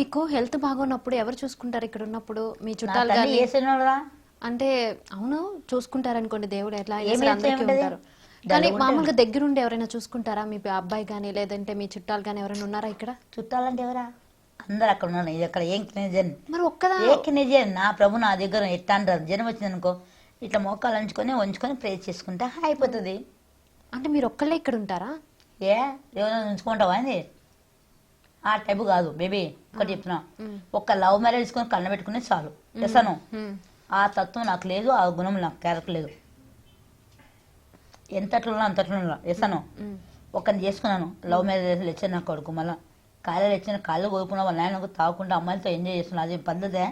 మీకు హెల్త్ బాగున్నప్పుడు ఎవరు చూసుకుంటారు ఇక్కడ ఉన్నప్పుడు? మీ చుట్టాలు కానీ? అంటే అవును చూసుకుంటారు అనుకోండి దేవుడు. ఎట్లా అందరికీ? ఉంటారు కానీ మామూలుగా దగ్గరుండి ఎవరైనా చూసుకుంటారా? మీ అబ్బాయి కానీ లేదంటే మీ చుట్టాలు కానీ ఎవరైనా ఉన్నారా ఇక్కడ? చుట్టాలంటే ఎవరా? అందరు అక్కడ ఉన్నారు. ఇది అక్కడ ఏం నిజన్ మరి ఒక్కదా? ఏ నిజన్ నా ప్రభు నా దగ్గర ఎట్లా అంటారు జనం వచ్చింది అనుకో ఇట్లా మోకాలు అంచుకొని వంచుకొని ప్రే చేసుకుంటే అయిపోతుంది. అంటే మీరు ఒక్కళ్ళే ఇక్కడ ఉంటారా? ఏ? ఎవరైనా ఉంచుకుంటావా అది ఆ టైపు కాదు బేబీ ఒకటి చెప్తున్నా. ఒక్క లవ్ మ్యారేజ్ తీసుకొని కళ్ళ పెట్టుకునే చాలు. హ్మ్. ఆ తత్వం నాకు లేదు ఆ గుణం నాకు క్యారెక్టర్ లేదు. ఎంతట్లో అంతట్లో హ్మ్. ఒకరిని చేసుకున్నాను. లవ్ మ్యారేజ్ లెచ్చాను నా కొడుకు మళ్ళీ. కాళ్ళు ఇచ్చిన కాళ్ళు కోరుకున్నా వాళ్ళ ఆయనకు తాగకుండా అమ్మాయిలతో ఎంజాయ్ చేస్తున్నా. అది పద్ధతే?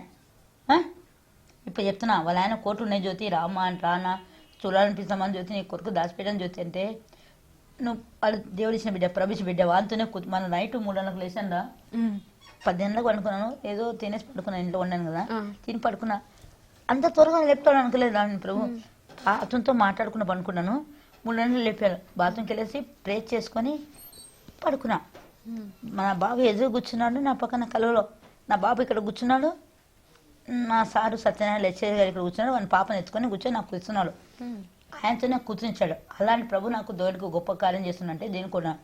ఇప్పుడు చెప్తున్నా వాళ్ళ ఆయన కోట్లు ఉన్నాయి జ్యోతి రామా అని రానా చూడాలనిపిస్తామని జ్యోతి? నీ కొడుకు దాచిపెట్టని జ్యోతి అంటే నువ్వు వాళ్ళు దేవుడు ఇచ్చిన బిడ్డ ప్రభు బిడ్డ వాళ్ళతోనే మన నైట్ మూడు గంటలకు లేచాను హ్మ్. పద్దెనిమిదిలకు పడుకున్నాను ఏదో తినేసి పడుకున్నాను ఇంట్లో ఉన్నాను కదా. తిని పడుకున్నా. అంత త్వరగా లేపుతాడు అనుకోలేదు రాని ప్రభు. ఆ అతనితో మాట్లాడుకున్న పడుకున్నాను మూడు గంటలు లేపాను బాత్రూమ్కి వెళ్ళేసి ప్రే చేసుకొని పడుకున్నా. మన బాబు ఎదురు కూర్చున్నాడు నా పక్కన కలువలో నా బాబు ఇక్కడ కూర్చున్నాడు. నా సారు సత్యనారాయణ లెక్చర్ గారు ఇక్కడ కూర్చున్నాడు. వాని పాపను ఎత్తుకొని కూర్చొని నాకు కూర్చున్నాడు. ఆయనతోనే కూర్చునిచ్చాడు అలాంటి ప్రభు నాకు దోడికి గొప్ప కార్యం చేస్తున్నంటే దీనికి కూడా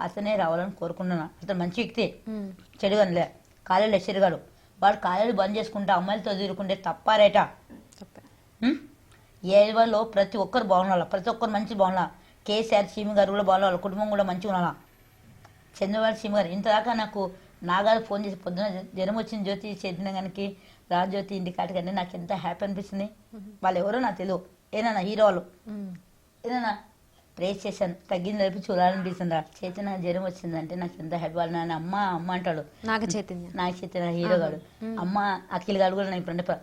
అతనే రావాలని కోరుకుంటున్నా. అతను మంచి వ్యక్తి. చెడుగానిలే. కాలేజీలో గారు వాడు కాలేజీ బంద్ చేసుకుంటే అమ్మాయిలతో ఎదుర్కొంటే తప్పారేట. తప్పే. ఉం? ఏ ఏరియాలో ప్రతి ఒక్కరు బాగుండాలి? ప్రతి ఒక్కరు మంచి బాగుండాలి? కేసీఆర్ సీఎం గారు కూడా బాగుండాలి? కుటుంబం కూడా మంచిగా ఉండాలి? చంద్రబాబు సీఎం గారు ఇంతదాకా నాకు నాగారు ఫోన్ చేసి పొద్దున జ్వరం వచ్చింది జ్యోతి చైతన్యానికి రాజ్యోతి ఇంటి కాటికంటే నాకు ఎంత హ్యాపీ అనిపిస్తుంది. వాళ్ళు ఎవరో నాకు తెలియదు ఏనా హీరో వాళ్ళు హ్మ్. ఏదన్నా ప్రేస్ చేశాను. తగ్గింది లేపి చూడాలనిపిస్తుందా చైతన్య జ్వరం వచ్చిందంటే నాకు ఎంత హ్యాపీ వాళ్ళు నాన్న అమ్మ అమ్మ అంటాడు. నాగ చైతన్య. నాకు చైతన్య హీరో గాడు. అమ్మ అఖిల్ గారు కూడా నా ఇప్పుడు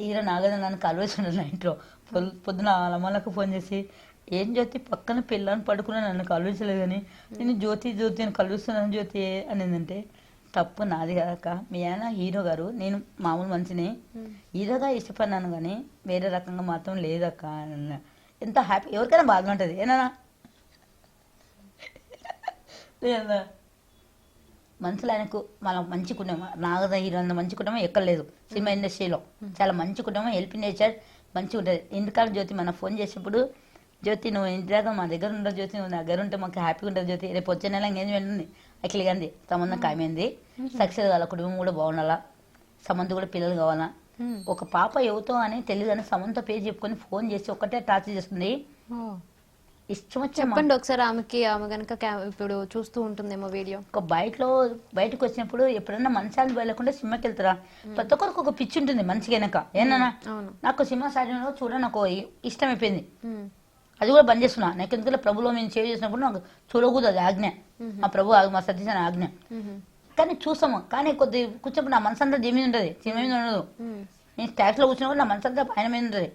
హీరో నాగద నన్ను కలవేసి నా ఇంట్లో. పొద్దు- పొద్దున వాళ్ళ అమ్మలకు ఫోన్ చేసి ఏం జ్యోతి పక్కన పిల్లని పడుకున్నా నన్ను కలవించలేదు కానీ నేను జ్యోతి జ్యోతి అని కలుస్తున్నాను జ్యోతి అనేదంటే తప్పు నాది కదక్క మీ ఆయన హీరో గారు నేను మామూలు మంచిని హీరోగా ఇష్టపడినాను కానీ వేరే రకంగా మాత్రం లేదక్క. ఎంత హ్యాపీ ఎవరికైనా బాగా ఉంటుంది. ఏనా లేదా మనసులో ఆయనకు మన మంచి కుటుంబం నాగద హీరో అంత మంచి కుటుంబం ఎక్కడ లేదు. సినిమా ఇండస్ట్రీలో. చాలా మంచి కుటుంబం హెల్ప్ నేచర్ మంచిగా ఉంటుంది. ఎందుకంటే జ్యోతి మన ఫోన్ చేసినప్పుడు జ్యోతి నువ్వు ఇంటి దాకా మా దగ్గర ఉండవు జ్యోతి నువ్వు నా దగ్గర ఉంటే మాకు హ్యాపీగా ఉంటుంది జ్యోతి. రేపు వచ్చే నెల ఎంగేజ్మెంట్ ఉంది. అఖిల్ గాంధీ సంబంధం ఖాయమైంది. సక్సెస్ కావాలా కుటుంబం కూడా బాగుండాలా? సమంత కూడా పిల్లలు కావాలా. ఒక పాప ఎవతో అని తెలియదు అని సమంత పేరు చెప్పుకొని ఫోన్ చేసి ఒక్కటే టార్చర్ చేస్తుంది. ఇష్టం చెప్పండి ఒకసారి ఆమెకి ఆమె కనుక ఇప్పుడు చూస్తూ ఉంటుందేమో వీడియో. ఒక బయటలో బయటకు వచ్చినప్పుడు ఎప్పుడన్నా మనసాన్ని వెళ్ళకుండా సినిమాకి వెళ్తారా? ప్రతి ఒక్కరికి ఒక పిచ్చి ఉంటుంది మంచిగా వెనక ఏనా నాకు సినిమా సాధ్యంలో చూడ నాకు ఇష్టం అయిపోయింది. అది కూడా బంద్ చేస్తున్నా. నాకు ఎందుకంటే ప్రభులో మేము సేవ్ చేసినప్పుడు నాకు చూడకూడదు అది ఆజ్ఞ. మా ప్రభు ఆ- మా సత్యసాన ఆజ్ఞ. కానీ చూస్తాము. కానీ కొద్ది కూర్చోప్పుడు నా మనసు అంతా దీని మీద ఉంటుంది. సినిమా మీద ఉండదు. నేను ట్యాక్స్లో కూర్చున్నప్పుడు నా మనసు అంతా ఆయన మీద ఉంటుంది.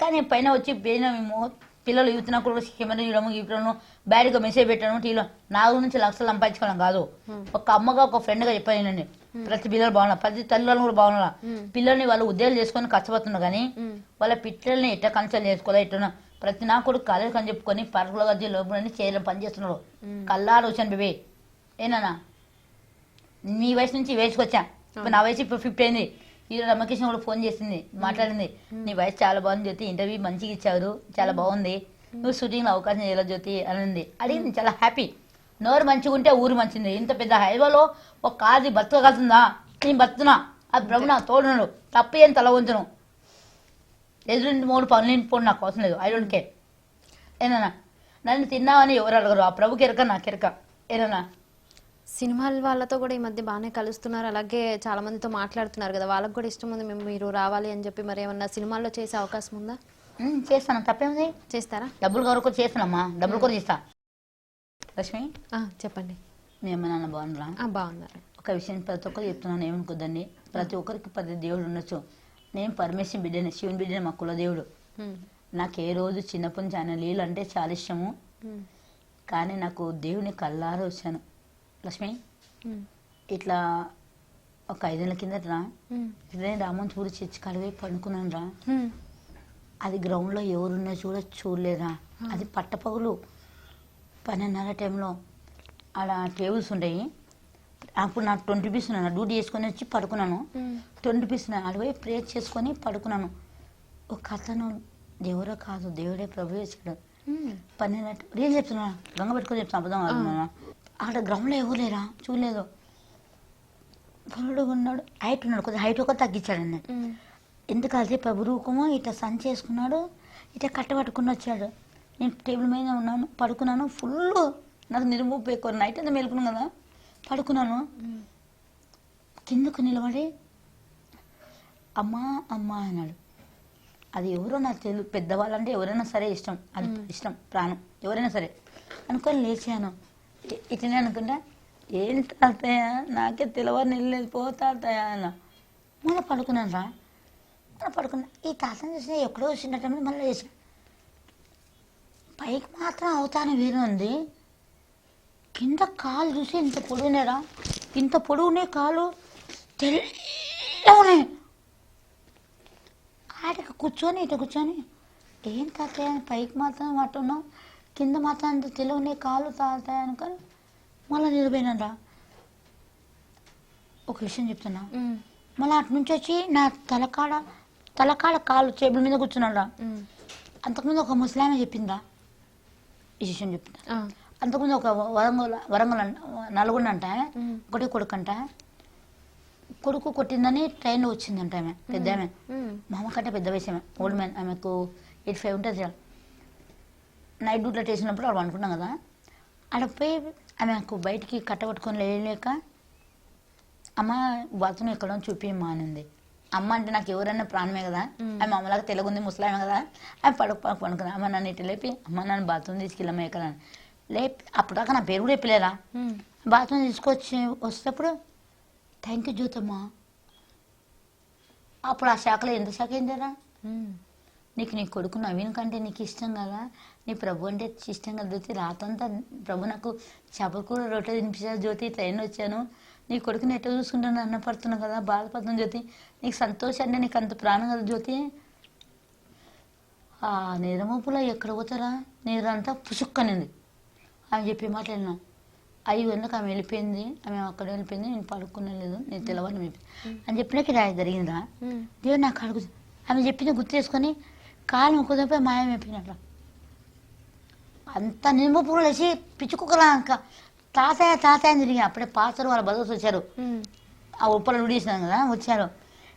కానీ పైన వచ్చి పైన మేము పిల్లలు యూత్ కూడా కెమెరా చూడము ఇవ్వడము బ్యాడ్గా మెసేజ్ పెట్టడం టీలో నా గురించి లక్షలు సంపాదించుకోవడం కాదు. ఒక అమ్మగా ఒక ఫ్రెండ్గా చెప్పాను నేను ప్రతి పిల్లలు బాగున్నా ప్రతి తల్లిదండ్రులు కూడా బాగున్నా. పిల్లల్ని వాళ్ళు ఉద్యోగాలు చేసుకొని కష్టపడుతున్నారు కానీ. వాళ్ళ పిల్లల్ని ఎట్లా కన్సల్ట్ చేసుకోవాలి ఎట్లా ప్రతి నా కొడుకు కాలేజ్ అని చెప్పుకొని పరుగుల గది లోపల చేయడం పని చేస్తున్నాడు. కల్లారు వచ్చాను బేబీ. ఏనా నీ వయసు నుంచి వచ్చా. ఇప్పుడు నా వయసు ఇప్పుడు ఫిఫ్టీ అయింది. ఈరోజు రమకృష్ణ కూడా ఫోన్ చేసింది మాట్లాడింది. నీ వయసు చాలా బాగుంది జ్యోతి ఇంటర్వ్యూ మంచిగా ఇచ్చారు చాలా బాగుంది. నువ్వు షూటింగ్లో అవకాశం చేయాలి జ్యోతి అనింది. అడిగింది చాలా హ్యాపీ నోరు మంచిగా ఉంటే ఊరు మంచిది. ఇంత పెద్ద హైవేలో ఒక కాది బతకగలుగుతుందా నేను బతున్నా అది ప్రభు నాకు తోడున్నాడు. తప్పు ఏం తల వంచను ఎదురు మూడు పనులు పోడు నాకు అవసరం లేదు. I don't care. ఏనా నన్ను తిన్నావని ఎవరు అడగరు. ఆ ప్రభుకి ఎరక నాకు ఎరక. ఏనా సినిమాల వాళ్ళతో కూడా ఈ మధ్య బాగానే కలుస్తున్నారు. అలాగే చాలా మందితో మాట్లాడుతున్నారు కదా. వాళ్ళకి కూడా ఇష్టం ఉంది మేము మీరు రావాలి అని చెప్పి. మరి ఏమన్నా సినిమాల్లో చేసే అవకాశం ఉందా? చేస్తాను. తప్పేముంది? చేస్తారా? డబ్బులు కొరకు చేస్తానమ్మా. డబ్బులు కొరకు చేస్తా లక్ష్మి? చెప్పండి. మీ అమ్మ నాన్న బాగున్నారా? బాగున్నారు. ఒక విషయం ప్రతి ఒక్కరు చెప్తున్నాను ఏమనుకోద్దండి. ప్రతి ఒక్కరికి ప్రతి దేవుడు ఉండొచ్చు. నేను పరమేశ్వరం బిడ్డని శివుని బిడ్డని మా కులదేవుడు. నాకు ఏ రోజు చిన్నప్పటి నుంచి ఆయన నీళ్ళు అంటే చాలా ఇష్టము. కానీ నాకు దేవుని కల్లారా వచ్చాను లక్ష్మి. ఇట్లా ఒక ఐదేళ్ళ కిందట రా. ఇదే రామన్ చూడు చర్చి కడివే పడుకున్నాను రా. అది గ్రౌండ్లో ఎవరున్నా చూడ చూడలేదా అది పట్టపగులు పన్నెండున్నర టైంలో ఆడ టేబుల్స్ ఉంటాయి అప్పుడు నాకు ట్వంటీ రూపీస్ ఉన్నాను డ్యూటీ చేసుకొని వచ్చి పడుకున్నాను. ట్వంటీ రూపీస్ ఉన్నాయి అడిపోయి ప్రేయర్ చేసుకొని పడుకున్నాను. ఒక అతను దేవుడే కాదు దేవుడే ప్రభు చేశాడు. పన్నెండు రీల్ చెప్తున్నా గంగ పెట్టుకొని చెప్తాను అబద్ధం ఆడుతున్నా ఆడ గ్రౌండ్లో ఎవరు లేరా? చూడలేదు. పొలడు ఉన్నాడు హైట్ ఉన్నాడు కొద్దిగా హైట్ ఒక తగ్గించాడు అన్నట్టు మ్మ్. ఎందుకు అదే ప్రభు రూపము? ఇట్లా సంచి వేసుకున్నాడు ఇట్లా కట్ట పట్టుకుని వచ్చాడు. నేను టేబుల్ మీద ఉన్నాను పడుకున్నాను ఫుల్ నాకు నిరుమూపు ఎక్కువ. నైట్ అంతా మేలుకున్నాను కదా. పడుకున్నాను. కిందకు నిలబడి అమ్మా అమ్మా అన్నాడు. అది ఎవరో నాకు తెలియదు పెద్దవాళ్ళంటే ఎవరైనా సరే ఇష్టం. అది ఇష్టం ప్రాణం. ఎవరైనా సరే. అనుకొని లేచాను. ఇట్లనే అనుకుంటా ఏంటి తాతయ్య? నాకే తెలియని వెళ్ళలేదు పో తాతయ్య అన్న. మళ్ళీ పడుకున్నాను రా. మళ్ళీ పడుకున్నా. ఈ తాతని చూసిన ఎక్కడో వచ్చినట్టు మళ్ళీ లేచా. పైకి మాత్రం అవుతాను వేరే ఉంది కింద కాలు చూసి ఇంత పొడుగునేరా ఇంత పొడుగునే కాలు తెల్లనే. ఆడికి కూర్చొని ఇటు కూర్చొని. ఏం తాతయ్య పైకి మాత్రం అట్టున్నావు కింద మాత్రం అంత తెలుగునే కాలు తాతయ్య అనుకొని మళ్ళీ నిలబడినరా ఒక విషయం చెప్తున్నా. మళ్ళీ అటు నుంచి వచ్చి నా తలకాడ తలకాడ కాలు టేబుల్ మీద కూర్చున్నాడా. అంతకుముందు ఒక ముసలామె చెప్పిందా? ఈ విషయం చెప్తున్నా. అంతకుముందు ఒక వరంగల్ వరంగల్ అంట నల్గొండ అంట. ఒకటి కొడుకు అంట కొడుకు కొట్టిందని ట్రైన్లో వచ్చిందంట ఆమె పెద్ద ఆమె. మా అమ్మ కంటే పెద్ద వయసు ఆమె ఓల్డ్ మ్యాన్ ఆమెకు ఎయిట్ ఫైవ్ ఉంటుంది చాలు నైట్ డ్యూటీలో చేసినప్పుడు అక్కడ అనుకున్నాం కదా. ఆడ పోయి ఆమెకు బయటికి కట్టబట్టుకొని లేక అమ్మ బాత్రూమ్ ఎక్కడో చూపిమ్మా అనింది. అమ్మ అంటే నాకు ఎవరైనా ప్రాణమే కదా. ఆమె అమ్మలాగా తెలుగుంది ముసలామే కదా. ఆమె పడుకు పడుకు పడుకున్నా అమ్మ నన్ను ఇటు లేపి అమ్మ నన్ను బాత్రూమ్ తీసుకెళ్ళమ్మ ఎక్కడ. లేపి అప్పుడు దాకా నా పేరు కూడా చెప్పలేరా. బాత్రూమ్ తీసుకొచ్చి వచ్చేటప్పుడు థ్యాంక్ యూ జ్యోతమ్మ. అప్పుడు ఆ శాఖలో ఎంత శాఖ ఏంటరా. నీకు నీ కొడుకు నవీన్ కంటే నీకు ఇష్టం కదా. నీ ప్రభు అంటే ఇష్టం కదా జ్యోతి. రాతంతా ప్రభు నాకు చేపల కూర రొట్టె తినిపించారు జ్యోతి. ట్రైన్ వచ్చాను. నీ కొడుకుని ఎట్లా చూసుకుంటాను అన్నపడుతున్నావు కదా. బాధపడుతున్నావు జ్యోతి. నీకు సంతోషం అంటే నీకు అంత ప్రాణం కదా జ్యోతి. ఆ నిరమూపులో ఎక్కడ పోతారా? నీరంతా పుసుక్కనింది. ఆమె చెప్పి మాట్లాడినా ఐదు గంటలకు ఆమె వెళ్ళిపోయింది? ఆమె అక్కడ వెళ్ళిపోయింది నేను పడుకునే లేదు నేను తెలవని చెప్పి అని చెప్పినాక రాయి జరిగిందా. దేవుడు నాకు అడుగు ఆమె చెప్పింది గుర్తు చేసుకొని కాలు ముక్కుదపై మాయమైపోయినట్ల అంత నింబు పువ్వులు వేసి పిచ్చుకుక్కలా ఇంకా తాతయ్య తాతయ్య అని తిరిగి అప్పుడే పాత్ర వాళ్ళ బదులు వచ్చారు. ఆ ఉప్పలు ఉడిసినాం కదా వచ్చారు.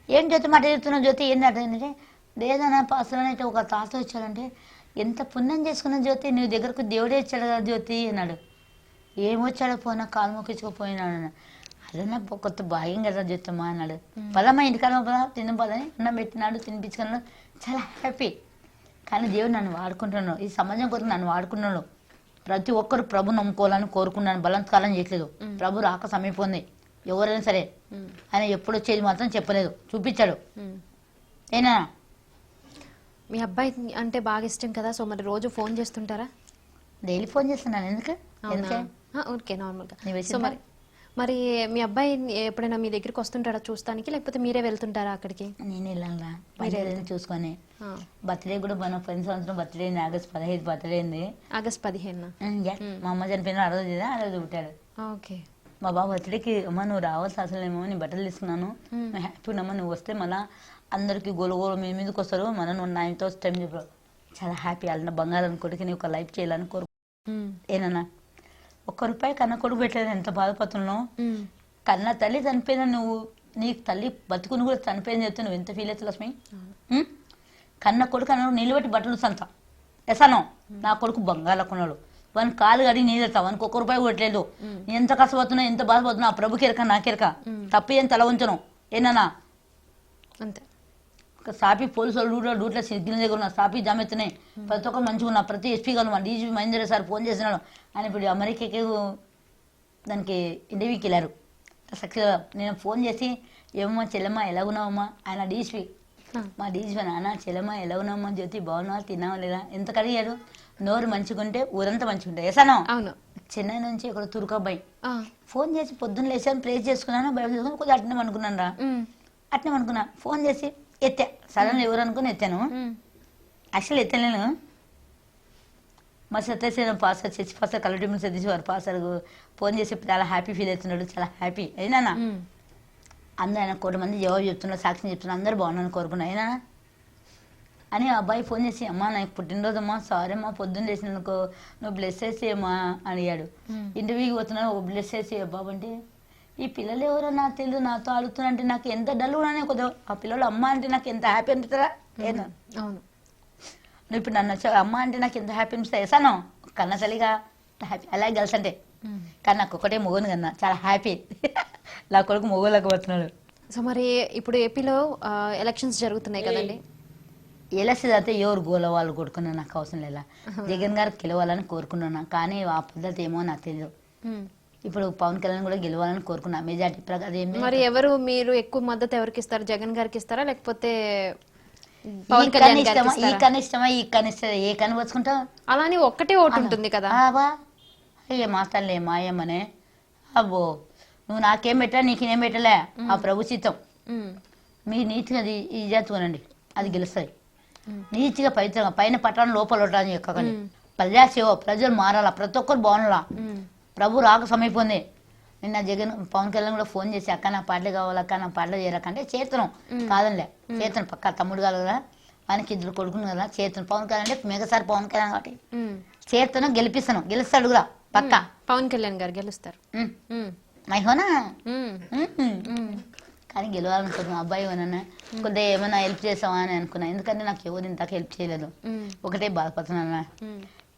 ఏం జ్యోతి మాట చెప్తున్నావు జ్యోతి? ఏంటంటే లేదన్నా పాత్ర అయితే ఒక తాత వచ్చాడంటే ఎంత పుణ్యం చేసుకున్న జ్యోతి నీ దగ్గరకు దేవుడే ఇచ్చాడు కదా జ్యోతి అన్నాడు. ఏమొచ్చాడో పోనా కాలు మొక్కించుకోపోయినాడు అన్న అదన్నా పో- కొత్త భాగ్యం కదా జ్యోతమ్మ అన్నాడు. పదమ్మా ఇంటికాడ పదా తిన్న పదని అన్నం పెట్టినాడు తినిపించుకున్నాడు. చాలా హ్యాపీ కానీ దేవుడు నన్ను వాడుకుంటున్నాడు. ఈ సమాజం కొరకు నన్ను వాడుకున్నాడు ప్రతి ఒక్కరు ప్రభు నమ్ముకోవాలని కోరుకున్నాను. బలవంతకాలం చేయట్లేదు. ప్రభు రాక సమీపం ఉంది. ఎవరైనా సరే. ఆయన ఎప్పుడు వచ్చేది మాత్రం చెప్పలేదు. చూపించాడు. ఏనా? మీ అబ్బాయి అంటే బాగా ఇష్టం కదా సో మరి రోజు ఫోన్ చేస్తుంటారా? డైలీ ఫోన్ చేస్తున్నాను. ఎందుకు? ఓకే నార్మల్గా. సో? మరి మరి మీ అబ్బాయి ఎప్పుడైనా మీ దగ్గరికి వస్తుంటాడా చూస్తానికి లేకపోతే మీరే వెళ్తుంటారా అక్కడికి? నేను వెళ్ళాలా బయట చూసుకొని. బర్త్డే కూడా మన పోయిన సంవత్సరం బర్త్డే అయింది. ఆగస్ట్ పదహైదు బర్త్డే అయింది. ఆగస్ట్ పదిహేను. మా అమ్మ చనిపోయిన ఆ రోజు ఆ రోజు పుట్టాడు. ఓకే. మా బాబు బర్త్డేకి అమ్మ నువ్వు రావాల్సి అసలు ఏమో నేను బట్టలు తీసుకున్నాను. హ్యాపీ అమ్మ నువ్వు వస్తే మళ్ళా అందరికి గోలు గోలు మీ మీదకి వస్తారు. మన నువ్వు నాయనతో టైం చెప్పారు చాలా హ్యాపీ అన్న బంగారం కొడుకు నీ ఒక లైఫ్ చేయాలని కోరు. ఏనన్నా ఒక్క రూపాయి కన్న కొడుకు పెట్టలేదు. ఎంత బాధపడుతున్నావు. కన్న తల్లి చనిపోయిన నువ్వు? నీ తల్లి బతుకుని కూడా చనిపోయింది చెప్తే నువ్వు ఎంత ఫీల్ అవుతావు లక్ష్మి? కన్న కొడుకు అన్నాడు నిలబెట్టి బట్టలు సంత ఎసాను నా కొడుకు బంగాళకున్నాడు వాని కాలు గడి నీదెత్తా వానికి ఒక్క రూపాయి కొట్టలేదు ఎంత కష్టపడుతున్నావు ఎంత బాధపడుతున్నావు ఆ ప్రభుకి ఎరక నాకెరక తప్పు ఏం తల ఉంచను ఏనన్నా అంతే. సాపి పోలీసు వాళ్ళు కూడా డ్యూట్లో సిగ్గిన దగ్గర ఉన్న సాపి జామెత్తున్నాయి ప్రతి ఒక్కరు మంచిగా ఉన్నా ప్రతి ఎస్పీ గారు మా డీజీ మహేంద్ర సార్ ఫోన్ చేసినాడు. ఆయన ఇప్పుడు అమెరికాకి దానికి ఇంటర్వ్యూకి వెళ్ళారు. సక్సెస్ నేను ఫోన్ చేసి ఏమమ్మా చెల్లెమ్మ ఎలా ఉన్నావమ్మా ఆయన ఆ. మా డీజీ నాన్న చెల్లెమ్మ ఎలా ఉన్నావమ్మా జ్యోతి? బాగున్నావా? తిన్నావా లేదా? ఎంత కడిగాడు నోరు మంచిగా ఉంటే ఊరంతా మంచిగా ఉంటాయి ఎసాను అవును. చెన్నై నుంచి ఇక్కడ తుర్కాబాయి ఆ, ఫోన్ చేసి పొద్దున్న లేచాను ప్రేస్ చేసుకున్నాను బయట చేసుకుని కొద్దిగా అట్నే అనుకున్నాను రా. అట్నే అనుకున్నా ఫోన్ చేసి ఎత్తా. సడన్ ఎవరు అనుకుని ఎత్తాను. యాక్చువల్ ఎత్తలేను మా Satyasena pastor church pastor collector Satish వారు పాస్టర్ ఫోన్ చేసి చాలా హ్యాపీ ఫీల్ అవుతున్నాడు. చాలా హ్యాపీ. అయినా. అందరూ ఆయన కోటి మంది జవాబు చెప్తున్నారు సాక్ష్యం చెప్తున్నారు. అందరూ బాగున్నాను కోరుకున్నా అయినా అని అబ్బాయి ఫోన్ చేసి అమ్మా నాకు పుట్టినరోజు అమ్మా సారీ అమ్మా పొద్దున్న లేచినందుకు నువ్వు బ్లెస్ చేసేయమ్మా అడిగాడు. ఉమ్. ఇంటర్వ్యూకి పోతున్నావు ఓ బ్లెస్ చేసే బాబు అంటే ఈ పిల్లలు ఎవరో నాకు తెలియదు నాతో అడుగుతున్నా అంటే నాకు ఎంత డల్ ఉన్నానే కొద్దిగా ఆ పిల్లలు అమ్మ అంటే నాకు ఎంత హ్యాపీ అనిపిస్తుందా? ఏదో. అవును. నువ్వు ఇప్పుడు నన్ను వచ్చావు అమ్మ అంటే నాకు ఎంత హ్యాపీ అనిపిస్తుంది? వేసాను కన్న తల్లిగా హ్యాపీ అలాగే గర్ల్స్ అంటే. కానీ నాకు ఒకటే మొగుని కన్నా చాలా హ్యాపీ నా కొడుకు పోతున్నాడు సో మరి ఇప్పుడు ఏపీలో ఎలక్షన్స్ జరుగుతున్నాయి కదండి? ఎలక్షన్ అయితే ఎవరు గోల వాళ్ళు కొడుకున్నా నాకు అవసరం లేదా? జగన్ గారు గెలవాలని కోరుకున్నాను? కానీ ఆ పద్ధతి ఏమో నాకు తెలియదు. ఇప్పుడు పవన్ కళ్యాణ్ కూడా గెలవాలని కోరుకున్నా. మెజార్టీ ప్రకారం మరి ఎవరు మీరు ఎక్కువ మద్దతు ఎవరికి ఇస్తారు? జగన్ గారికి ఇస్తారా? లేకపోతే ఈ పవన్ కళ్యాణ్ ఇష్టమా? ఈ ఈ ఇష్టమా ఏ కన్ను వచ్చుకుంటావు అలానే ఒక్కటే ఓటు ఉంటుంది కదా. అయ్యే మాట్లాడలే మాయమ్మనే అబ్బో నువ్వు నాకేం పెట్టా నీకేం పెట్టలే? ఆ ప్రభు చిత్తం. మీ నీతిగా అది ఇజాతుకోనండి అది గెలుస్తుంది. నీతిగా పవిత్రంగా పైన పట్టణం లోపల ఉండడానికి ఎక్కకండి మ్మ్. ప్రజాసేవ ప్రజలు మారాలా? ప్రతి ఒక్కరు బాగుండాలా. ప్రభు రాక సమీపంది నిన్న జగన్ పవన్ కళ్యాణ్ కూడా ఫోన్ చేసి అక్క నా పాటలు కావాలి? అక్క నా పాటలు చేయరకంటే చేతనం. కాదనిలే చేతను. పక్క తమ్ముడు కాదు కదా. ఆయనకి ఇద్దరు కొడుకును కదా. చేతను. పవన్ కళ్యాణ్ అంటే మెగాసారి పవన్ కళ్యాణ్ కాబట్టి. చేతను గెలిపిస్తాను. గెలుస్తాడు కూడా. పక్క. పవన్ కళ్యాణ్ గారు గెలుస్తారు. మైహోనా. కానీ గెలవాలనుకుంటున్నా. అబ్బాయి ఏమన్నా కొద్దిగా ఏమైనా హెల్ప్ చేస్తావా అని అనుకున్నా. ఎందుకంటే నాకు ఎవరు ఇంతకు హెల్ప్ చేయలేదు. ఒకటే బాధపడుతున్నా.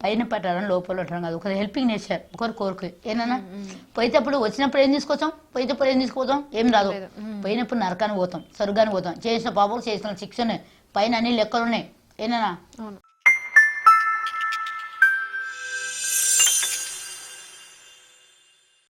పైన పట్టడం లోపల ఉండడం కాదు. ఒకరు హెల్పింగ్ నేచర్ ఒకరు కోరిక. ఏనన్నా? పోయేటప్పుడు వచ్చినప్పుడు ఏం తీసుకొస్తాం? పోయేటప్పుడు ఏం తీసుకుపోతాం? ఏం రాదు. పోయినప్పుడు నరకానికి పోతాం స్వర్గానికి పోతాం. చేసిన పాపం చేసిన శిక్షణ పైన అన్ని లెక్కలు ఉన్నాయి ఏనా అవును.